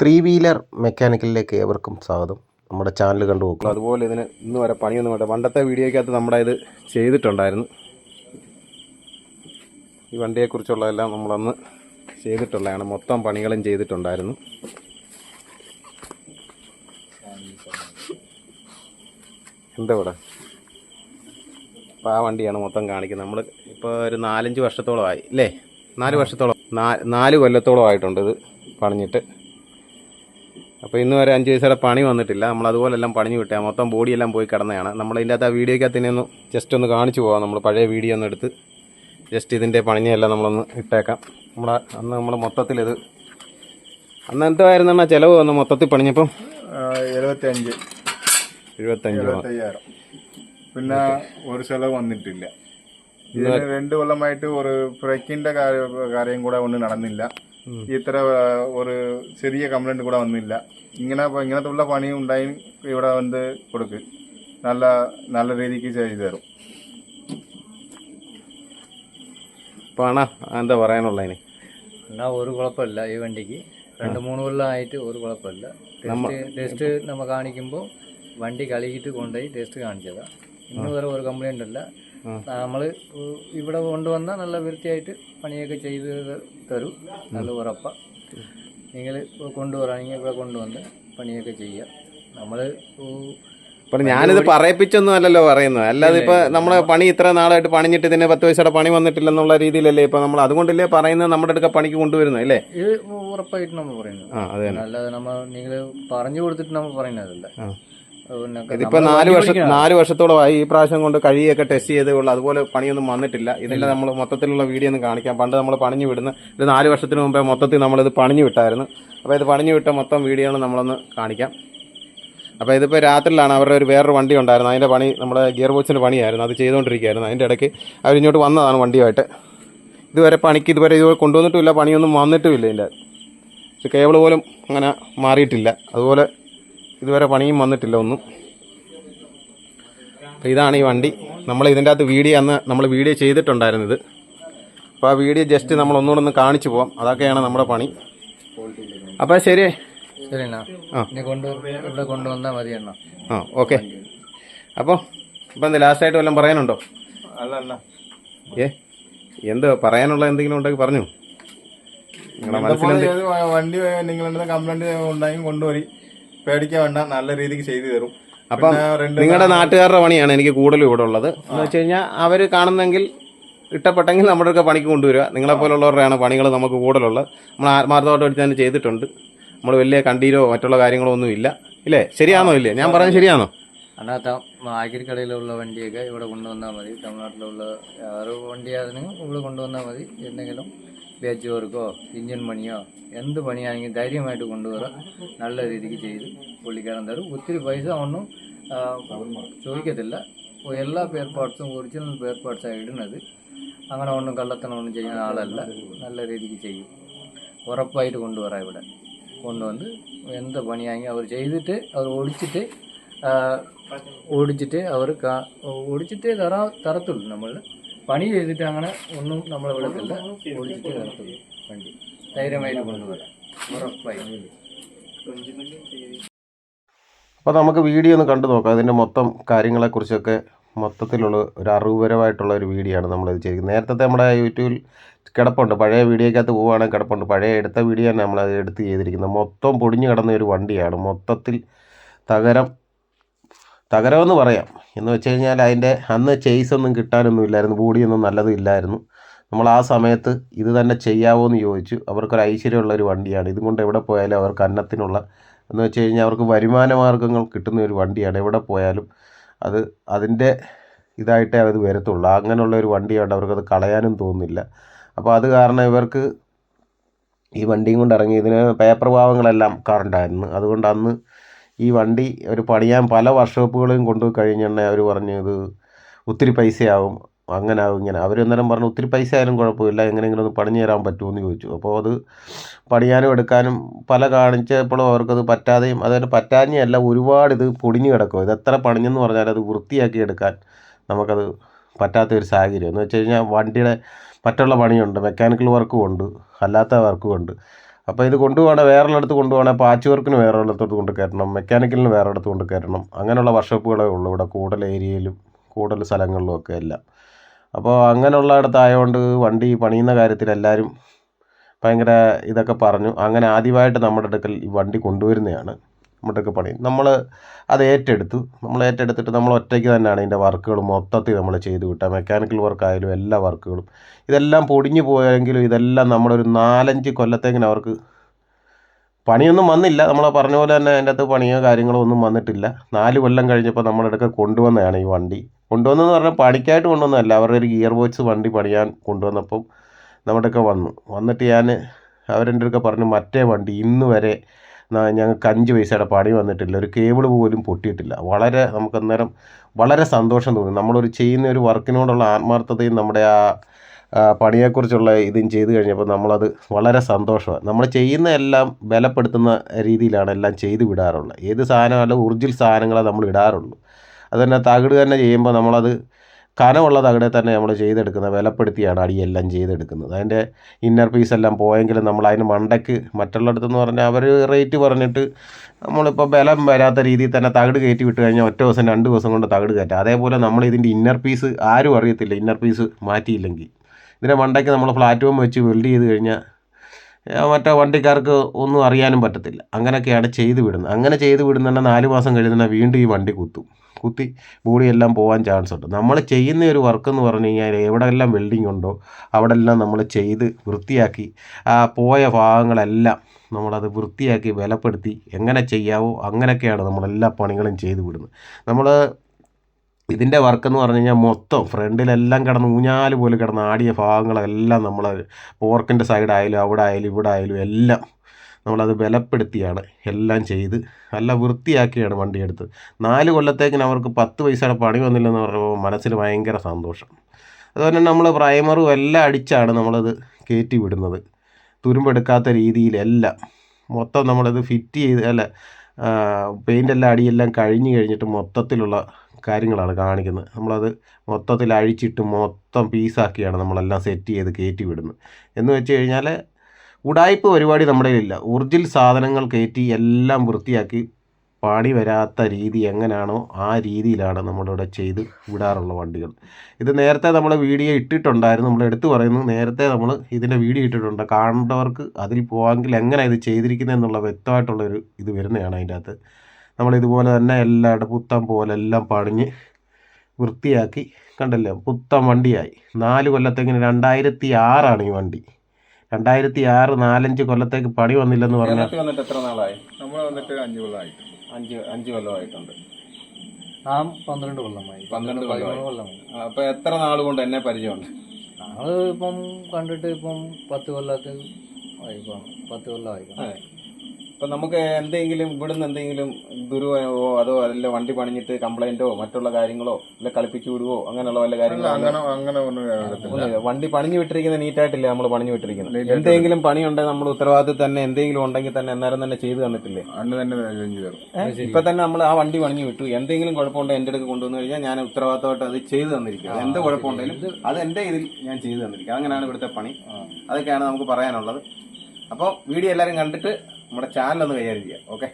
Three wheeler മെക്കാനിക്കലിലേക്ക് ഏവർക്കും സ്വാഗതം. നമ്മുടെ ചാനൽ കണ്ടു നോക്കുക അതുപോലെ ഇതിന് ഇന്ന് വരെ പണിയൊന്നും വേണ്ട പണ്ടത്തെ വീഡിയോയ്ക്കകത്ത് നമ്മുടെ ഇത് ചെയ്തിട്ടുണ്ടായിരുന്നു. ഈ വണ്ടിയെക്കുറിച്ചുള്ള എല്ലാം നമ്മളന്ന് ചെയ്തിട്ടുള്ളതാണ്. മൊത്തം പണികളും ചെയ്തിട്ടുണ്ടായിരുന്നു. എന്താ ഇവിടെ? അപ്പോൾ ആ വണ്ടിയാണ് മൊത്തം കാണിക്കുന്നത്. നമ്മൾ ഇപ്പോൾ ഒരു നാലഞ്ച് വർഷത്തോളമായി അല്ലേ നാല് വർഷത്തോളം നാല് കൊല്ലത്തോളം ആയിട്ടുണ്ട് ഇത് പണിഞ്ഞിട്ട്. അപ്പോൾ ഇന്ന് വരെ അഞ്ച് പൈസയുടെ പണി വന്നിട്ടില്ല. നമ്മൾ അതുപോലെ എല്ലാം പണിഞ്ഞു വിട്ടാൽ മൊത്തം ബോഡിയെല്ലാം പോയി കിടന്നതാണ്. നമ്മൾ ഇതിന്റെ അകത്ത് ആ വീഡിയോയ്ക്കകത്ത് തന്നെ ഒന്ന് ജസ്റ്റ് ഒന്ന് കാണിച്ചു പോകാം നമ്മൾ പഴയ വീഡിയോ ഒന്ന് എടുത്ത് ജസ്റ്റ് ഇതിന്റെ പണിഞ്ഞെല്ലാം നമ്മളൊന്ന് ഇട്ടേക്കാം. നമ്മൾ അന്ന് നമ്മൾ മൊത്തത്തിലിത് അന്ന് എന്തായിരുന്നു എന്നാൽ ചിലവ് വന്ന് മൊത്തത്തിൽ പണിഞ്ഞപ്പം? എഴുപത്തഞ്ച് എഴുപത്തയ്യായിരം. പിന്നെ ഒരു ചിലവ് വന്നിട്ടില്ല. ഇതിന് രണ്ട് കൊല്ലമായിട്ട് ഒരു ബ്രേക്കിന്റെ കാര്യം കൂടെ ഒന്നും നടന്നില്ല. ഇത്ര ഒരു ചെറിയ കംപ്ലൈന്റ് കൂടെ വന്നില്ല. ഇങ്ങനെ ഇങ്ങനത്തെ ഉള്ള പണി ഉണ്ടായി ഇവിടെ വന്ന് കൊടുക്ക്. നല്ല നല്ല രീതിക്ക് ചെയ്തു തരും. പണ എന്താ പറയാനുള്ളതിന് എന്നാ ഒരു കുഴപ്പമില്ല ഈ വണ്ടിക്ക്. രണ്ട് മൂന്ന് കൊല്ലമായിട്ട് ഒരു കുഴപ്പമില്ല. ടെസ്റ്റ് ടെസ്റ്റ് നമ്മ കാണിക്കുമ്പോൾ വണ്ടി കളിയിട്ട് കൊണ്ടുപോയി ടെസ്റ്റ് കാണിച്ചതാണ് ഇന്ന് വരെ ഒരു കംപ്ലൈന്റ് ഇല്ല. നമ്മൾ ഇവിടെ കൊണ്ടുവന്നാൽ നല്ല വൃത്തിയായിട്ട് പണിയൊക്കെ ചെയ്ത് തരും. നല്ല ഉറപ്പാണ് നിങ്ങൾ കൊണ്ടുവരാണെങ്കിൽ ഇവിടെ കൊണ്ടുവന്ന് പണിയൊക്കെ ചെയ്യാം. നമ്മൾ അപ്പോൾ ഞാനിത് പറയിപ്പിച്ചൊന്നും അല്ലല്ലോ പറയുന്നത്. അല്ലാതെ ഇപ്പോൾ നമ്മളെ പണി ഇത്ര നാളായിട്ട് പണിഞ്ഞിട്ട് ഇതിന് പത്ത് പൈസയുടെ പണി വന്നിട്ടില്ലെന്നുള്ള രീതിയിലല്ലേ ഇപ്പോൾ നമ്മൾ അതുകൊണ്ടല്ലേ പറയുന്നത് നമ്മുടെ അടുക്ക പണിക്ക് കൊണ്ടുവരുന്നത് അല്ലേ? ഇത് ഉറപ്പായിട്ട് നമ്മൾ പറയുന്നത്. ആ അത് അല്ലാതെ നമ്മൾ നിങ്ങൾ പറഞ്ഞു കൊടുത്തിട്ട് നമ്മൾ പറയുന്നതല്ല. ഇതിപ്പോ നാല് വർഷം നാല് വർഷത്തോളമായി ഈ പ്രാവശ്യം കൊണ്ട് കഴിയൊക്കെ ടെസ്റ്റ് ചെയ്തേ ഉള്ളൂ. അതുപോലെ പണിയൊന്നും വന്നിട്ടില്ല. ഇതെല്ലാം നമ്മൾ മൊത്തത്തിലുള്ള വീഡിയോ ഒന്ന് കാണിക്കാം പണ്ട് നമ്മൾ പണിഞ്ഞു വിടുന്ന ഇത് നാല് വർഷത്തിന് മുമ്പേ മൊത്തത്തിൽ നമ്മളിത് പണിഞ്ഞു വിട്ടായിരുന്നു. അപ്പോൾ ഇത് പണിഞ്ഞു വിട്ട മൊത്തം വീഡിയോ നമ്മളൊന്ന് കാണിക്കാം. അപ്പോൾ ഇതിപ്പോൾ രാത്രിയിലാണ് അവരുടെ ഒരു വേറൊരു വണ്ടി ഉണ്ടായിരുന്നു അതിന്റെ പണി നമ്മുടെ ഗിയർ ബോക്സിന്റെ പണിയായിരുന്നു. അത് ചെയ്തുകൊണ്ടിരിക്കുകയായിരുന്നു. അതിന്റെ ഇടയ്ക്ക് അവരിങ്ങോട്ട് വന്നതാണ് വണ്ടിയുമായിട്ട്. ഇതുവരെ പണിക്ക് ഇതുവരെ ഇത് കൊണ്ടുവന്നിട്ടില്ല പണിയൊന്നും വന്നിട്ടുമില്ല ഇതിന്റെ കേബിൾ പോലും അങ്ങനെ മാറിയിട്ടില്ല. അതുപോലെ ഇതുവരെ പണിയും വന്നിട്ടില്ല ഒന്നും. അപ്പോൾ ഇതാണ് ഈ വണ്ടി. നമ്മൾ ഇതിന്റെ അകത്ത് വീഡിയോ അന്ന് നമ്മൾ വീഡിയോ ചെയ്തിട്ടുണ്ടായിരുന്നത്. അപ്പോൾ ആ വീഡിയോ ജസ്റ്റ് നമ്മൾ ഒന്നുകൂടെ ഒന്ന് കാണിച്ചു പോവാം. അതൊക്കെയാണ് നമ്മുടെ പണി. അപ്പോൾ ശരി. ആ. കൊണ്ടുവന്നാൽ മതി ഓക്കെ. അപ്പോൾ ഇപ്പം എന്താ ലാസ്റ്റായിട്ട് വല്ലതും പറയാനുണ്ടോ? അല്ല ഏ എന്ത് പറയാനുള്ള എന്തെങ്കിലും ഉണ്ടെങ്കിൽ പറഞ്ഞു. വണ്ടി നിങ്ങളുടെ കംപ്ലൈന്റ് ഉണ്ടായി കൊണ്ടുവരി. പേടിക്കാൻ വേണ്ട നല്ല രീതിക്ക് ചെയ്തു തരും. അപ്പം നിങ്ങളുടെ നാട്ടുകാരുടെ പണിയാണ് എനിക്ക് കൂടുതലും ഇവിടെ ഉള്ളത്. എന്ന് വെച്ച് കഴിഞ്ഞാൽ അവർ കാണുന്നെങ്കിൽ ഇഷ്ടപ്പെട്ടെങ്കിൽ നമ്മുടെ ഒക്കെ പണിക്ക് കൊണ്ടുവരിക. നിങ്ങളെപ്പോലുള്ളവരുടെയാണ് പണികൾ നമുക്ക് കൂടുതലുള്ളത്. നമ്മൾ ആത്മാർത്ഥമായിട്ട് എടുത്ത് തന്നെ ചെയ്തിട്ടുണ്ട്. നമ്മൾ വലിയ കണ്ടീരോ മറ്റുള്ള കാര്യങ്ങളോ ഒന്നും ഇല്ല. ഇല്ലേ? ശരിയാണോ ഇല്ലേ? ഞാൻ പറഞ്ഞത് ശരിയാണോ? അല്ലാത്ത ആക്രിക്കടയിലുള്ള വണ്ടിയൊക്കെ ഇവിടെ കൊണ്ടുവന്നാൽ മതി. തമിഴ്നാട്ടിലുള്ള ആറ് വണ്ടിയാണെങ്കിലും ഇവിടെ കൊണ്ടുവന്നാൽ മതി. എന്തെങ്കിലും പേച്ച് വർക്കോ ഇഞ്ചിൻ പണിയോ എന്ത് പണിയാണെങ്കിലും ധൈര്യമായിട്ട് കൊണ്ടുവരാം നല്ല രീതിക്ക് ചെയ്ത് പുള്ളിക്കാരൻ തരും ഒത്തിരി പൈസ ഒന്നും ആ, ചോദിക്കത്തില്ല. ഓ, എല്ലാ പേർ പാർട്സും ഒറിജിനൽ പേർ പാർട്സാണ് ഇടുന്നത്. അങ്ങനെ ഒന്നും കള്ളത്തനം ഒന്നും ചെയ്യുന്ന ആളല്ല. നല്ല രീതിക്ക് ചെയ്യും. ഉറപ്പായിട്ട് കൊണ്ടുവരാം ഇവിടെ. കൊണ്ടുവന്ന് എന്ത് പണിയാണെങ്കിൽ അവർ ചെയ്തിട്ട് അവർ ഓടിച്ചിട്ട് ആ, ഓടിച്ചിട്ട് അവർ കാ- ഓടിച്ചിട്ടേ തറാ തരത്തുള്ളൂ നമ്മൾ പണി ചെയ്തിട്ട് അങ്ങനെ ഒന്നും നമ്മൾ വിടത്തില്ല ഓടിച്ചിട്ടേ വണ്ടി. ധൈര്യമായിട്ട് കൊണ്ടുവരാം ഉറപ്പായി. അപ്പോൾ നമുക്ക് വീഡിയോ ഒന്ന് കണ്ടു നോക്കാം. അതിന്റെ മൊത്തം കാര്യങ്ങളെക്കുറിച്ചൊക്കെ മൊത്തത്തിലുള്ള ഒരു അറിവുപരമായിട്ടുള്ള ഒരു വീഡിയോ ആണ് നമ്മളിത് ചെയ്തിരിക്കുന്നത്. നേരത്തെ നമ്മുടെ യൂട്യൂബിൽ കിടപ്പുണ്ട്. പഴയ വീഡിയോക്കകത്ത് പോവുകയാണെങ്കിൽ കിടപ്പുണ്ട്. പഴയ എടുത്ത വീഡിയോ തന്നെ നമ്മളത് എടുത്ത് ചെയ്തിരിക്കുന്നത്. മൊത്തം പൊടിഞ്ഞു കിടന്ന ഒരു വണ്ടിയാണ്. മൊത്തത്തിൽ തകരം തകരമെന്ന് പറയാം. എന്ന് വെച്ച് കഴിഞ്ഞാൽ അതിന്റെ അന്ന് ചേയ്സ് ഒന്നും കിട്ടാനൊന്നും ഇല്ലായിരുന്നു. ബോഡിയൊന്നും നല്ലതും ഇല്ലായിരുന്നു. നമ്മൾ ആ സമയത്ത് ഇത് തന്നെ ചെയ്യാവോ എന്ന് ചോദിച്ചു. അവർക്കൊരു ഐശ്വര്യമുള്ള ഒരു വണ്ടിയാണ്. ഇതും കൊണ്ട് എവിടെ പോയാലും അവർക്ക് അന്നത്തിനുള്ള എന്ന് വെച്ച് കഴിഞ്ഞാൽ അവർക്ക് വരുമാന മാർഗങ്ങൾ കിട്ടുന്ന ഒരു വണ്ടിയാണ്. എവിടെ പോയാലും അത് അതിന്റെ ഇതായിട്ടേ അത് വരത്തുള്ളൂ. അങ്ങനെയുള്ള ഒരു വണ്ടിയാണ് അവർക്കത് കളയാനും തോന്നുന്നില്ല. അപ്പോൾ അത് കാരണം ഇവർക്ക് ഈ വണ്ടിയും കൊണ്ട് ഇറങ്ങി ഇതിന് പേപ്പർ ഭാവങ്ങളെല്ലാം കറണ്ടായിരുന്നു അതുകൊണ്ട് അന്ന് ഈ വണ്ടി ഒരു പണിയാൻ പല വർക്ക്ഷോപ്പുകളും കൊണ്ടു കഴിഞ്ഞെണ്ണ അവർ പറഞ്ഞു ഇത് ഒത്തിരി പൈസയാവും അങ്ങനെ ആവും ഇങ്ങനെ. അവർ അന്നേരം പറഞ്ഞു ഒത്തിരി പൈസ ആയാലും കുഴപ്പമില്ല എങ്ങനെയെങ്കിലും ഒന്ന് പണിഞ്ഞു തരാൻ പറ്റുമെന്ന് ചോദിച്ചു. അപ്പോൾ അത് പണിയാനും എടുക്കാനും പല കാണിച്ചപ്പോഴും അവർക്കത് പറ്റാതെയും അതുപോലെ പറ്റാഞ്ഞല്ല ഒരുപാട് ഇത് പൊടിഞ്ഞു കിടക്കും. ഇത് എത്ര പണിഞ്ഞെന്ന് പറഞ്ഞാൽ അത് വൃത്തിയാക്കി എടുക്കാൻ നമുക്കത് പറ്റാത്ത ഒരു സാഹചര്യം. എന്ന് വെച്ച് കഴിഞ്ഞാൽ വണ്ടിയുടെ മറ്റുള്ള പണിയുണ്ട് മെക്കാനിക്കൽ വർക്കും ഉണ്ട് അല്ലാത്ത വർക്കും ഉണ്ട്. അപ്പോൾ ഇത് കൊണ്ടുപോകണേ വേറൊരിടത്ത് കൊണ്ടുപോകണേ പാച്ച് വർക്കിന് വേറെ ഇടത്തോട്ട് കൊണ്ട് കയറ്റണം മെക്കാനിക്കലിന് വേറെ ഇടത്ത് കൊണ്ട് കയറ്റണം. അങ്ങനെയുള്ള വർക്ക്ഷോപ്പുകളേ ഉള്ളൂ ഇവിടെ കൂടുതൽ ഏരിയയിലും കൂടുതൽ സ്ഥലങ്ങളിലും ഒക്കെ എല്ലാം. അപ്പോൾ അങ്ങനെയുള്ള ഇടത്തായതുകൊണ്ട് വണ്ടി പണിയുന്ന കാര്യത്തിൽ എല്ലാവരും ഭയങ്കര ഇതൊക്കെ പറഞ്ഞു. അങ്ങനെ ആദ്യമായിട്ട് നമ്മുടെ അടുക്കൽ ഈ വണ്ടി കൊണ്ടുവരുന്നതാണ്. നമ്മുടെ പണി. നമ്മൾ അത് ഏറ്റെടുത്തു. നമ്മൾ ഏറ്റെടുത്തിട്ട് നമ്മൾ ഒറ്റയ്ക്ക് തന്നെയാണ് ഇതിന്റെ വർക്കുകൾ മൊത്തത്തിൽ നമ്മൾ ചെയ്തു വിട്ടത് മെക്കാനിക്കൽ വർക്കായാലും എല്ലാ വർക്കുകളും. ഇതെല്ലാം പൊടിഞ്ഞു പോയെങ്കിലും ഇതെല്ലാം നമ്മളൊരു നാലഞ്ച് കൊല്ലത്തേക്കിന് അവർക്ക് പണിയൊന്നും വന്നില്ല. നമ്മൾ പറഞ്ഞ പോലെ തന്നെ അതിന്റെ അകത്ത് പണിയോ കാര്യങ്ങളോ ഒന്നും വന്നിട്ടില്ല. നാല് കൊല്ലം കഴിഞ്ഞപ്പോൾ നമ്മുടെ അടുക്ക കൊണ്ടുവന്നതാണ് ഈ വണ്ടി. കൊണ്ടുവന്നെന്ന് പറഞ്ഞാൽ പണിക്കായിട്ട് കൊണ്ടുവന്നതല്ല. അവരുടെ ഒരു ഗിയർ ബോക്സ് വണ്ടി പണിയാൻ കൊണ്ടുവന്നപ്പം നമ്മുടെ വന്നു. വന്നിട്ട് ഞാൻ അവരെന്റെ അടുക്ക പറഞ്ഞു മറ്റേ വണ്ടി ഇന്ന് വരെ ഞങ്ങൾക്ക് അഞ്ച് പൈസയുടെ പണി വന്നിട്ടില്ല. ഒരു കേബിൾ പോലും പൊട്ടിയിട്ടില്ല. വളരെ നമുക്ക് അന്നേരം വളരെ സന്തോഷം തോന്നി. നമ്മളൊരു ചെയ്യുന്ന ഒരു വർക്കിനോടുള്ള ആത്മാർത്ഥതയും നമ്മുടെ ആ പണിയെക്കുറിച്ചുള്ള ഇതും ചെയ്തു കഴിഞ്ഞപ്പോൾ നമ്മളത് വളരെ സന്തോഷമാണ്. നമ്മൾ ചെയ്യുന്ന എല്ലാം ബലപ്പെടുത്തുന്ന രീതിയിലാണ് എല്ലാം ചെയ്തു വിടാറുള്ളത്. ഏത് സാധനമല്ല ഊർജിൽ സാധനങ്ങളെ നമ്മൾ ഇടാറുള്ളൂ. അതുതന്നെ തകിട് തന്നെ ചെയ്യുമ്പോൾ നമ്മളത് കനമുള്ള തകിടെ തന്നെ നമ്മൾ ചെയ്തെടുക്കുന്നത് വിലപ്പെടുത്തിയാണ് അടിയെല്ലാം ചെയ്തെടുക്കുന്നത്. അതിന്റെ ഇന്നർ പീസ് എല്ലാം പോയെങ്കിലും നമ്മൾ അതിന് മണ്ടയ്ക്ക് മറ്റുള്ളിടത്തെന്ന് പറഞ്ഞാൽ അവർ റേറ്റ് പറഞ്ഞിട്ട് നമ്മളിപ്പോൾ ബലം വരാത്ത രീതിയിൽ തന്നെ തകിട് കയറ്റി വിട്ട് കഴിഞ്ഞാൽ ഒറ്റ ദിവസം രണ്ട് ദിവസം കൊണ്ട് തകിട് കയറ്റാം. അതേപോലെ നമ്മൾ ഇതിന്റെ ഇന്നർ പീസ് ആരും അറിയത്തില്ല ഇന്നർ പീസ് മാറ്റിയില്ലെങ്കിൽ. ഇതിനെ മണ്ടയ്ക്ക് നമ്മൾ പ്ലാറ്റ്ഫോം വെച്ച് വെൽഡ് ചെയ്ത് കഴിഞ്ഞാൽ മറ്റേ വണ്ടിക്കാർക്ക് ഒന്നും അറിയാനും പറ്റത്തില്ല. അങ്ങനെയൊക്കെയാണ് ചെയ്ത് വിടുന്നത്. അങ്ങനെ ചെയ്ത് വിടുന്നതന്നെ നാല് മാസം കഴിയുന്ന വീണ്ടും ഈ വണ്ടി കുത്തും. കുത്തി ബോഡിയെല്ലാം പോകാൻ ചാൻസ് ഉണ്ട് നമ്മൾ ചെയ്യുന്ന ഒരു വർക്ക് എന്ന് പറഞ്ഞു കഴിഞ്ഞാൽ എവിടെയെല്ലാം വെൽഡിംഗ് ഉണ്ടോ അവിടെല്ലാം നമ്മൾ ചെയ്ത് വൃത്തിയാക്കി ആ പോയ ഭാഗങ്ങളെല്ലാം നമ്മളത് വൃത്തിയാക്കി ബലപ്പെടുത്തി എങ്ങനെ ചെയ്യാവോ അങ്ങനെയൊക്കെയാണ് നമ്മളെല്ലാ പണികളും ചെയ്തു വിടുന്നത്. നമ്മൾ ഇതിന്റെ വർക്ക് എന്ന് പറഞ്ഞു കഴിഞ്ഞാൽ മൊത്തം ഫ്രണ്ടിലെല്ലാം കിടന്ന് ഊഞ്ഞാൽ പോലെ കിടന്ന് ആടിയ ഭാഗങ്ങളെല്ലാം നമ്മൾ പോർക്കിന്റെ സൈഡായാലും അവിടെ ആയാലും ഇവിടെ ആയാലും എല്ലാം നമ്മളത് ബലപ്പെടുത്തിയാണ് എല്ലാം ചെയ്ത് നല്ല വൃത്തിയാക്കിയാണ് വണ്ടി എടുത്ത് നാല് കൊല്ലത്തേക്കിന് അവർക്ക് പത്ത് പൈസയുടെ പണി വന്നില്ലെന്ന് പറയുമ്പോൾ മനസ്സിൽ ഭയങ്കര സന്തോഷം. അതുപോലെ നമ്മൾ പ്രൈമറും എല്ലാം അടിച്ചാണ് നമ്മളത് കയറ്റി വിടുന്നത്. തുരുമ്പെടുക്കാത്ത രീതിയിലെല്ലാം. മൊത്തം നമ്മളത് ഫിറ്റ് ചെയ്ത് അല്ല പെയിന്റെല്ലാം അടിയെല്ലാം കഴിഞ്ഞ് കഴിഞ്ഞിട്ട് മൊത്തത്തിലുള്ള കാര്യങ്ങളാണ് കാണിക്കുന്നത്. നമ്മളത് മൊത്തത്തിൽ അഴിച്ചിട്ട് മൊത്തം പീസാക്കിയാണ് നമ്മളെല്ലാം സെറ്റ് ചെയ്ത് കയറ്റി വിടുന്നത്. എന്ന് വെച്ച് കഴിഞ്ഞാൽ ഉടായ്പ പരിപാടി നമ്മുടെ ഇല്ല ഒറിജിനൽ സാധനങ്ങൾ കയറ്റി എല്ലാം വൃത്തിയാക്കി പാടി വരാത്ത രീതി എങ്ങനെയാണോ ആ രീതിയിലാണ് നമ്മളിവിടെ ചെയ്ത് വിടാറുള്ള വണ്ടികൾ. ഇത് നേരത്തെ നമ്മൾ വീഡിയോ ഇട്ടിട്ടുണ്ടായിരുന്നു. നമ്മൾ എടുത്തു പറയുന്നു നേരത്തെ നമ്മൾ ഇതിന്റെ വീഡിയോ ഇട്ടിട്ടുണ്ട്. കാണേണ്ടവർക്ക് അതിൽ പോകാമെങ്കിൽ എങ്ങനെ ഇത് ചെയ്തിരിക്കുന്നത് എന്നുള്ള വ്യക്തമായിട്ടുള്ളൊരു ഇത് വരുന്നതാണ് അതിന്റെ അകത്ത്. നമ്മൾ ഇതുപോലെ തന്നെ എല്ലായിടും പുത്തം പോലെ എല്ലാം പണിഞ്ഞ് വൃത്തിയാക്കി കണ്ടല്ലോ? പുത്തം വണ്ടിയായി. നാല് കൊല്ലത്തേക്കിന് രണ്ടായിരത്തി ആറാണ് ഈ വണ്ടി. രണ്ടായിരത്തി ആറ് നാലഞ്ച് കൊല്ലത്തേക്ക് പണി വന്നില്ലെന്ന് പറഞ്ഞു വന്നിട്ട് എത്ര നാളായി? നമ്മൾ വന്നിട്ട് അഞ്ച് കൊല്ലമായിട്ട് അഞ്ച് അഞ്ച് കൊല്ലമായിട്ടുണ്ട്. നാം പന്ത്രണ്ട് കൊല്ലമായി. പന്ത്രണ്ട് കൊല്ലമായി. കൊല്ലമായി. അപ്പൊ എത്ര നാൾ കൊണ്ട് എന്നെ പരിചയമുണ്ട്? ഞങ്ങൾ ഇപ്പം കണ്ടിട്ട് ഇപ്പം പത്ത് കൊല്ലത്ത് പത്ത് കൊല്ലമായി. ഇപ്പൊ നമുക്ക് എന്തെങ്കിലും ഇവിടുന്ന് എന്തെങ്കിലും ദുരുപയോഗമോ അതോ അല്ല വണ്ടി പണിഞ്ഞിട്ട് കംപ്ലൈന്റോ മറ്റുള്ള കാര്യങ്ങളോ അല്ല കളിപ്പിച്ചു വിടുവോ അങ്ങനെയുള്ള വല്ല കാര്യങ്ങളോ അങ്ങനെ അങ്ങനെ ഒന്നും വണ്ടി പണിഞ്ഞു വിട്ടിരിക്കുന്ന നീറ്റായിട്ടില്ല നമ്മൾ പണിഞ്ഞു വിട്ടിരിക്കുന്നത്. എന്തെങ്കിലും പണി പണിയുണ്ടെങ്കിൽ നമ്മൾ ഉത്തരവാദിത്തം തന്നെ എന്തെങ്കിലും ഉണ്ടെങ്കിൽ തന്നെ അന്നേരം തന്നെ ചെയ്തു തന്നിട്ടില്ലേ? അന്ന് തന്നെ? ഇപ്പൊ തന്നെ നമ്മൾ ആ വണ്ടി പണിഞ്ഞു വിട്ടു. എന്തെങ്കിലും കുഴപ്പമുണ്ടെങ്കിൽ എന്റെ അടുത്ത് കൊണ്ടുവന്നു കഴിഞ്ഞാൽ ഞാൻ ഉത്തരവാദിത്തമായിട്ട് അത് ചെയ്തു തന്നിരിക്കും. എന്ത് കുഴപ്പമുണ്ടെങ്കിലും അത് എന്റെ ഇതിൽ ഞാൻ ചെയ്തു തന്നിരിക്കും. അങ്ങനെയാണ് ഇവിടുത്തെ പണി. അതൊക്കെയാണ് നമുക്ക് പറയാനുള്ളത്. അപ്പോൾ വീഡിയോ എല്ലാവരും കണ്ടിട്ട് നമ്മുടെ ചാനൽ ഒന്ന് കൈകാര്യം ചെയ്യാം ഓക്കെ